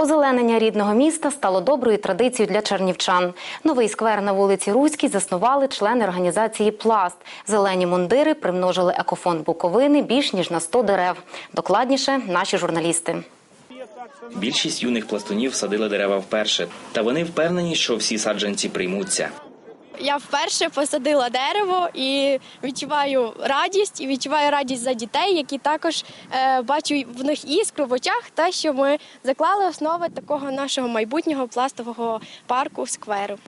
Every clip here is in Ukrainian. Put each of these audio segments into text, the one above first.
Озеленення рідного міста стало доброю традицією для чернівчан. Новий сквер на вулиці Руській заснували члени організації Пласт. Зелені мундири примножили екофонд Буковини більш ніж на 100 дерев. Докладніше наші журналісти. Більшість юних пластунів садили дерева вперше, та вони впевнені, що всі саджанці приймуться. Я вперше посадила дерево і відчуваю радість, і відчуваю радість за дітей, які також е, бачу в них іскру в очах, те, що ми заклали основи такого нашого майбутнього пластового парку скверу.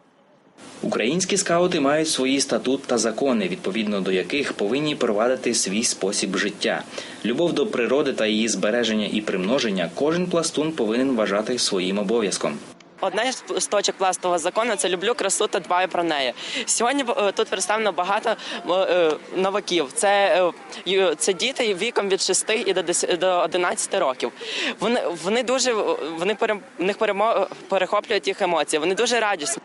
Українські скаути мають свої статут та закони, відповідно до яких повинні провадити свій спосіб життя. Любов до природи та її збереження і примноження кожен пластун повинен вважати своїм обов'язком. Одне з точок пластового закону це люблю красу та дбаю про неї. Сьогодні е, тут представлено багато е, новаків. Це, е, це діти віком від 6 і до 10 до 11 років. Вони вони дуже вони пере- перемо- перехоплюють їх емоції. Вони дуже радісні.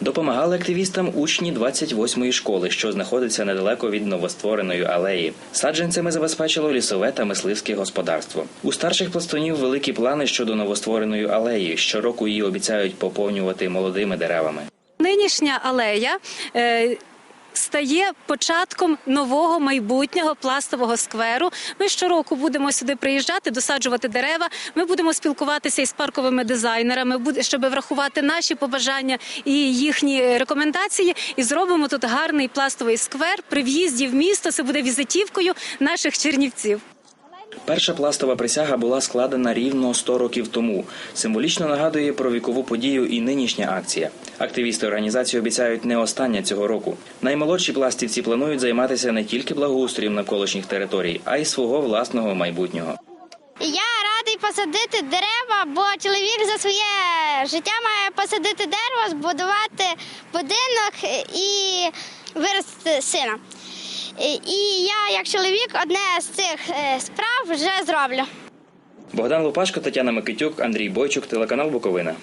Допомагали активістам учні 28-ї школи, що знаходиться недалеко від новоствореної алеї. Саджанцями забезпечило лісове та мисливське господарство. У старших пластунів великі плани щодо новоствореної алеї. Щороку її обіцяють поповнювати молодими деревами. Нинішня алея е, стає початком нового майбутнього пластового скверу. Ми щороку будемо сюди приїжджати, досаджувати дерева. Ми будемо спілкуватися із парковими дизайнерами, щоб врахувати наші побажання і їхні рекомендації. І зробимо тут гарний пластовий сквер. При в'їзді в місто це буде візитівкою наших чернівців. Перша пластова присяга була складена рівно 100 років тому. Символічно нагадує про вікову подію і нинішня акція. Активісти організації обіцяють не остання цього року. Наймолодші пластівці планують займатися не тільки благоустрієм навколишніх територій, а й свого власного майбутнього. Я радий посадити дерева, бо чоловік за своє життя має посадити дерево, збудувати будинок і виростити сина. І- як чоловік, одне з цих е, справ вже зроблю. Богдан Лупашко, Тетяна Микитюк, Андрій Бойчук, телеканал Буковина.